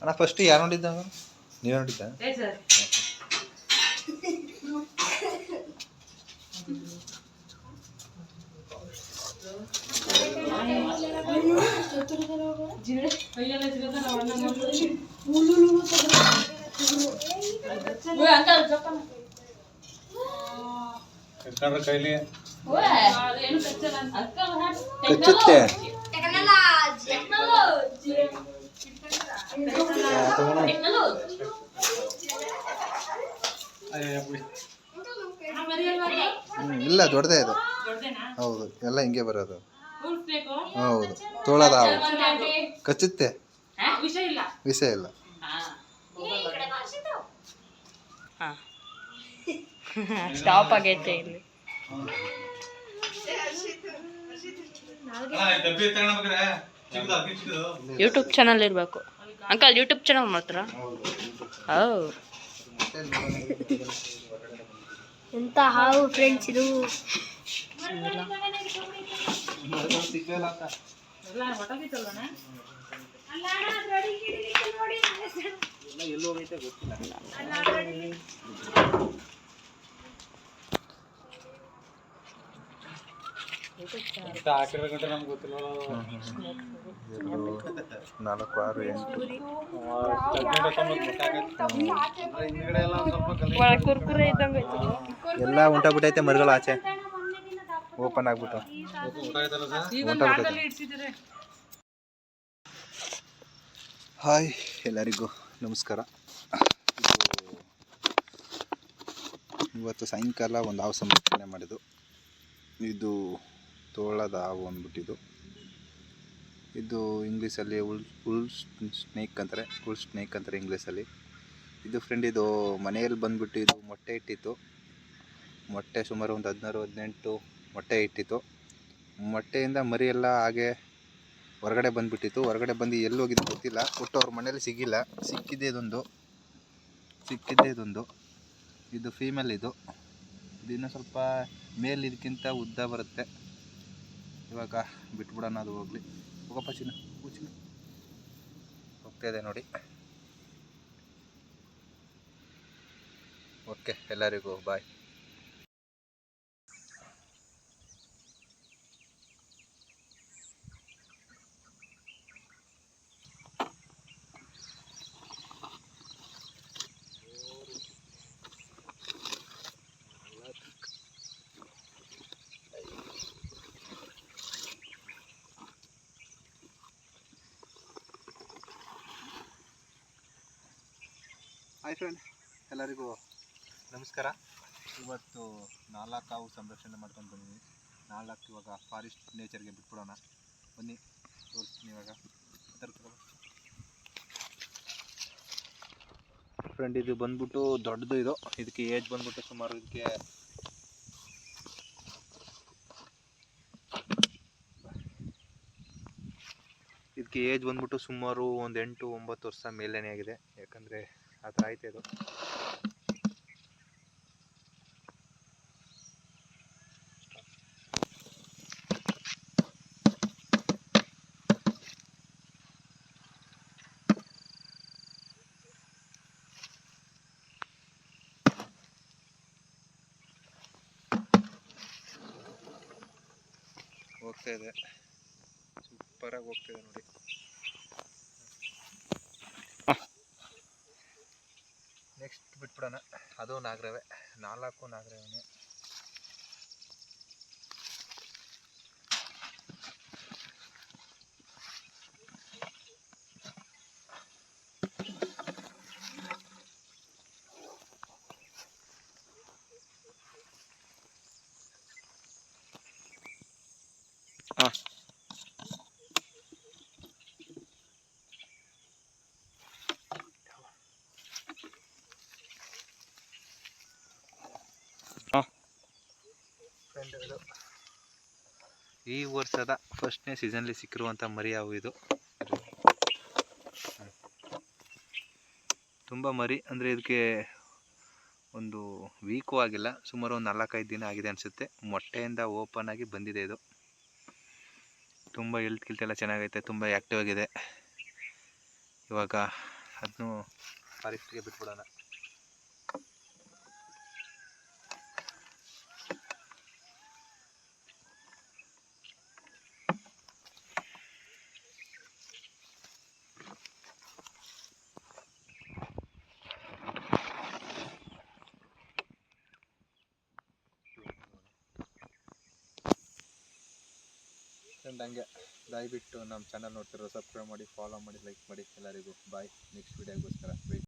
ಅಣ್ಣ ಫಸ್ಟ್ ಯಾರು ನೋಡಿದ್ದ ನೀವೇ ನೋಡಿದ್ದ? ಕೈಲಿ ಕಚ್ಚುತ್ತೆ ಹ್ಮ್, ಇಲ್ಲ ದೊಡ್ಡದೇ ಇದು ಹೌದು ಎಲ್ಲ ಹಿಂಗೆ ಬರೋದು. ಹೌದು ತೋಳದ ಕಚ್ಚುತ್ತೆ. ವಿಷ ಇಲ್ಲ? ಸ್ಟಾಪ್ ಆಗೈತೆ ಇಲ್ಲಿ. ಯೂಟ್ಯೂಬ್ ಚಾನಲ್ ಇರಬೇಕು. ಅಂಕಲ್ ಯೂಟ್ಯೂಬ್ ಚಾನಲ್ ಮಾಡ್ತಾರ? ಹೌ. ಎಂತ ಹಾವು ಫ್ರೆಂಡ್ಸ್ ಇದು? ನಾಲ್ಕು ಆರು ಎಂಟು. ಎಲ್ಲ ಉಂಟಾಗ್ಬಿಟ್ಟೈತೆ ಮರಿಗಳು ಆಚೆ. ಓಪನ್ ಆಗ್ಬಿಟ್ಟು. ಹಾಯ್ ಎಲ್ಲರಿಗೂ ನಮಸ್ಕಾರ. ಇವತ್ತು ಸಾಯಂಕಾಲ ಒಂದು ಹಾವು ಸಂರಕ್ಷಣೆ ಮಾಡಿದ್ದು. ಇದು ತೋಳದ ಹಾವು ಅಂದ್ಬಿಟ್ಟಿದ್ದು ಇದು ಇಂಗ್ಲೀಷಲ್ಲಿ ಉಲ್ ಉಲ್ ಸ್ನೇಕ್ ಅಂತಾರೆ, ಉಲ್ ಸ್ನೇಕ್ ಅಂತಾರೆ ಇಂಗ್ಲೀಷಲ್ಲಿ. ಇದು ಫ್ರೆಂಡ್ ಇದು ಮನೆಯಲ್ಲಿ ಬಂದ್ಬಿಟ್ಟು ಇದು ಮೊಟ್ಟೆ ಇಟ್ಟಿತ್ತು. ಮೊಟ್ಟೆ ಸುಮಾರು ಒಂದು ಹದಿನಾರು, ಹದಿನೆಂಟು ಮೊಟ್ಟೆ ಇಟ್ಟಿತ್ತು. ಮೊಟ್ಟೆಯಿಂದ ಮರಿ ಎಲ್ಲ ಹಾಗೆ ಹೊರಗಡೆ ಬಂದುಬಿಟ್ಟಿತ್ತು. ಹೊರಗಡೆ ಬಂದು ಎಲ್ಲಿ ಹೋಗಿದ್ದು ಗೊತ್ತಿಲ್ಲ. ಒಟ್ಟು ಅವ್ರ ಮನೇಲಿ ಸಿಗಿಲ್ಲ. ಸಿಕ್ಕಿದ್ದೇ ಇದೊಂದು. ಸಿಕ್ಕಿದ್ದೇ ಇದೊಂದು. ಇದು ಫೀಮೇಲ್ ಇದು. ಇನ್ನೂ ಸ್ವಲ್ಪ ಮೇಲ್ ಇದಕ್ಕಿಂತ ಉದ್ದ ಬರುತ್ತೆ. ಇವಾಗ ಬಿಟ್ಬಿಡೋಣ ಅದು ಹೋಗಲಿ. ಹೋಗಪ್ಪ ಚಿನ್ನ ಚಿನ್ನ. ಹೋಗ್ತಾ ಇದೆ ನೋಡಿ. ಓಕೆ ಎಲ್ಲರಿಗೂ ಬಾಯ್ ಹಾಯ್ ಫ್ರೆಂಡ್ ಎಲ್ಲರಿಗೂ ನಮಸ್ಕಾರ. ಇವತ್ತು ನಾಲ್ಕು ಹಾವು ಸಂರಕ್ಷಣೆ ಮಾಡ್ಕೊಂಡು ಬಂದಿದ್ದೀನಿ. ನಾಲ್ಕು ಇವಾಗ ಫಾರೆಸ್ಟ್ ನೇಚರ್ಗೆ ಬಿಟ್ಬಿಡೋಣ. ಬನ್ನಿ, ತೋರಿಸ್ತೀನಿ ಇವಾಗ. ಫ್ರೆಂಡ್ ಇದು ಬಂದ್ಬಿಟ್ಟು ದೊಡ್ಡದು ಇದು. ಇದಕ್ಕೆ ಏಜ್ ಬಂದ್ಬಿಟ್ಟು ಸುಮಾರು ಇದಕ್ಕೆ ಇದಕ್ಕೆ ಏಜ್ ಬಂದ್ಬಿಟ್ಟು ಸುಮಾರು ಒಂದು ಎಂಟು ಒಂಬತ್ತು ವರ್ಷ ಮೇಲೇನೇ ಆಗಿದೆ. ಯಾಕಂದರೆ ಆ ಥರ ಐತೆ ಇದು ಹೋಗ್ತಾ ಇದೆ ಸೂಪರಾಗಿ ಹೋಗ್ತಿದೆ ನೋಡಿ ಬಿಟ್ಬಿಡೋಣ ಅದು ನಾಗರವೆ. ನಾಲ್ಕು ನಾಗರವೇ ಹಾಂ ಫ್ರೆಂಡ್ ಇದು ಈ ವರ್ಷದ ಫಸ್ಟ್ನೇ ಸೀಸನ್ಲಿ ಸಿಕ್ಕಿರುವಂಥ ಮರಿ ಅವು ಇದು? ತುಂಬ ಮರಿ, ಅಂದರೆ ಇದಕ್ಕೆ ಒಂದು ವೀಕು ಆಗಿಲ್ಲ, ಸುಮಾರು ಒಂದು ನಾಲ್ಕೈದು ದಿನ ಆಗಿದೆ ಅನಿಸುತ್ತೆ. ಮೊಟ್ಟೆಯಿಂದ ಓಪನ್ ಆಗಿ ಬಂದಿದೆ ಇದು. ತುಂಬ ಎಲ್ತ್ ಗಿಲ್ತ್ ಎಲ್ಲ ಚೆನ್ನಾಗೈತೆ, ತುಂಬ ಆ್ಯಕ್ಟಿವ್ ಆಗಿದೆ. ಇವಾಗ ಅದನ್ನು ಫಾರೆಸ್ಟ್ಗೆ ಬಿಟ್ಬಿಡೋಣ. ಫ್ರೆಂಡ್ ಹಂಗೆ ದಯವಿಟ್ಟು ನಮ್ಮ ಚಾನಲ್ ನೋಡ್ತಿರೋ ಸಬ್ಸ್ಕ್ರೈಬ್ ಮಾಡಿ ಫಾಲೋ ಮಾಡಿ ಲೈಕ್ ಮಾಡಿ ಎಲ್ಲರಿಗೂ. ಬಾಯ್ ನೆಕ್ಸ್ಟ್ ವೀಡಿಯೋಗೋಸ್ಕರ ವೆಯ್ಟ್